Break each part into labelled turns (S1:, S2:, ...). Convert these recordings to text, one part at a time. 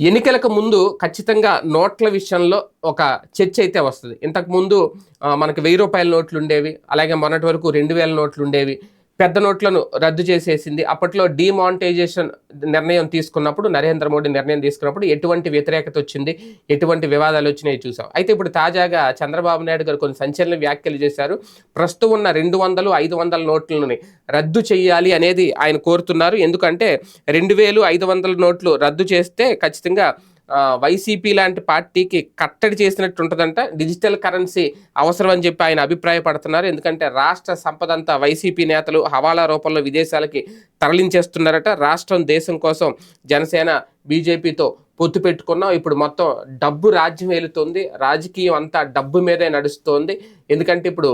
S1: ఎన్నికలకు ముందు ఖచ్చితంగా నోట్ల విషయంలో ఒక చర్చ అయితే వస్తుంది. ఇంతకు ముందు మనకి వెయ్యి రూపాయల నోట్లు ఉండేవి అలాగే మొన్నటి వరకు రెండు వేల నోట్లు ఉండేవి. పెద్ద నోట్లను రద్దు చేసేసింది. అప్పట్లో డిమానిటైజేషన్ నిర్ణయం తీసుకున్నప్పుడు నరేంద్ర మోడీ నిర్ణయం తీసుకున్నప్పుడు ఎటువంటి వ్యతిరేకత వచ్చింది? ఎటువంటి వివాదాలు వచ్చినాయి చూసాం. అయితే ఇప్పుడు తాజాగా చంద్రబాబు నాయుడు గారు కొన్ని సంచలన వ్యాఖ్యలు చేశారు. ప్రస్తుతం ఉన్న రెండు వందలు ఐదు వందల నోట్లని రద్దు చేయాలి అనేది ఆయన కోరుతున్నారు. ఎందుకంటే రెండు వేలు ఐదు వందల నోట్లు రద్దు చేస్తే ఖచ్చితంగా వైసీపీ లాంటి పార్టీకి కట్టడి చేసినట్టు ఉంటుందంట డిజిటల్ కరెన్సీ అవసరం అని చెప్పి ఆయన అభిప్రాయపడుతున్నారు. ఎందుకంటే రాష్ట్ర సంపద అంతా వైసీపీ నేతలు హవాలా రూపంలో విదేశాలకి తరలించేస్తున్నారట. రాష్ట్రం దేశం కోసం జనసేన బీజేపీతో పొత్తు పెట్టుకున్నాం. ఇప్పుడు మొత్తం డబ్బు రాజ్యం ఏలుతుంది. రాజకీయం అంతా డబ్బు మీదే నడుస్తోంది. ఎందుకంటే ఇప్పుడు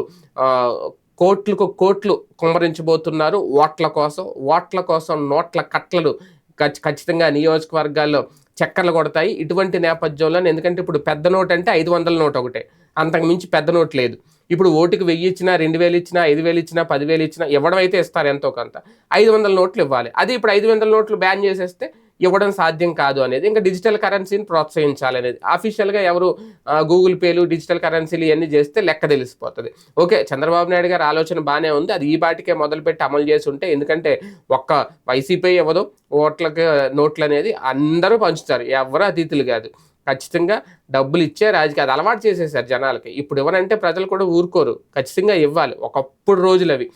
S1: కోట్లకు కోట్లు కుమ్మరించబోతున్నారు. ఓట్ల కోసం ఓట్ల కోసం నోట్ల కట్లలు ఖచ్చితంగా నియోజకవర్గాల్లో చక్కర్లు కొడతాయి ఇటువంటి నేపథ్యంలో ఎందుకంటే ఇప్పుడు పెద్ద నోట్ అంటే ఐదు వందల నోట్ ఒకటే. అంతకు మించి పెద్ద నోట్ లేదు. ఇప్పుడు ఓటుకి వెయ్యి ఇచ్చినా రెండు వేలు ఇచ్చినా ఐదు వేలు ఇచ్చినా పదివేలు ఇచ్చినా ఇవ్వడం అయితే ఇస్తారు ఎంతో కొంత. ఐదు వందల నోట్లు ఇవ్వాలి. అది ఇప్పుడు ఐదు వందల నోట్లు బ్యాన్ చేసేస్తే ఇవ్వడం సాధ్యం కాదు అనేది ఇంకా డిజిటల్ కరెన్సీని ప్రోత్సహించాలి అనేది అఫీషియల్గా ఎవరు గూగుల్ పేలు డిజిటల్ కరెన్సీలు ఇవన్నీ చేస్తే లెక్క తెలిసిపోతుంది. ఓకే చంద్రబాబు నాయుడు గారి ఆలోచన బాగానే ఉంది. అది ఈ బాటికే మొదలుపెట్టి అమలు చేసి ఉంటే ఎందుకంటే ఒక్క వైసీపీ ఇవ్వదు. ఓట్లకి నోట్లు అనేది అందరూ పంచుతారు. ఎవరు అతిథులు కాదు. ఖచ్చితంగా డబ్బులు ఇచ్చే రాజకీయ అది అలవాటు చేసేసారు జనాలకి. ఇప్పుడు ఇవ్వనంటే ప్రజలు కూడా ఊరుకోరు. ఖచ్చితంగా ఇవ్వాలి. ఒకప్పుడు రోజులు అవి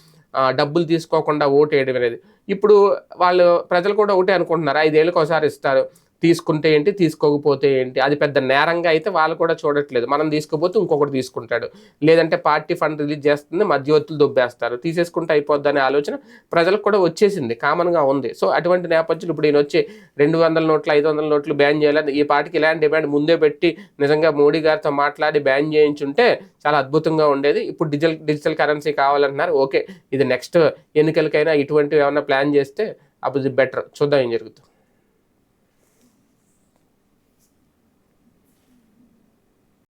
S1: డబ్బులు తీసుకోకుండా ఓటు వేయడం అనేది. ఇప్పుడు వాళ్ళు ప్రజలు కూడా ఒకటే అనుకుంటున్నారు. ఐదేళ్ళకి ఒకసారి ఇస్తారు. తీసుకుంటే ఏంటి తీసుకోకపోతే ఏంటి? అది పెద్ద నేరంగా అయితే వాళ్ళు కూడా చూడట్లేదు. మనం తీసుకోపోతే ఇంకొకటి తీసుకుంటాడు. లేదంటే పార్టీ ఫండ్ రిలీజ్ చేస్తుంది మధ్యవర్తులు దొబ్బేస్తారు. తీసేసుకుంటే అయిపోద్ది అనే ఆలోచన ప్రజలకు కూడా వచ్చేసింది కామన్గా ఉంది. సో అటువంటి నేపథ్యంలో ఇప్పుడు ఈయన వచ్చి రెండు వందల నోట్లు ఐదు వందల నోట్లు బ్యాన్ చేయాలని ఈ పార్టీకి ఇలాంటి డిమాండ్ ముందే పెట్టి నిజంగా మోడీ గారితో మాట్లాడి బ్యాన్ చేయించుంటే చాలా అద్భుతంగా ఉండేది. ఇప్పుడు డిజిటల్ డిజిటల్ కరెన్సీ కావాలంటున్నారు. ఓకే ఇది నెక్స్ట్ ఎన్నికలకైనా ఇటువంటివి ఏమైనా ప్లాన్ చేస్తే అప్పుడు బెటర్. చూద్దాం ఏం జరుగుతుంది.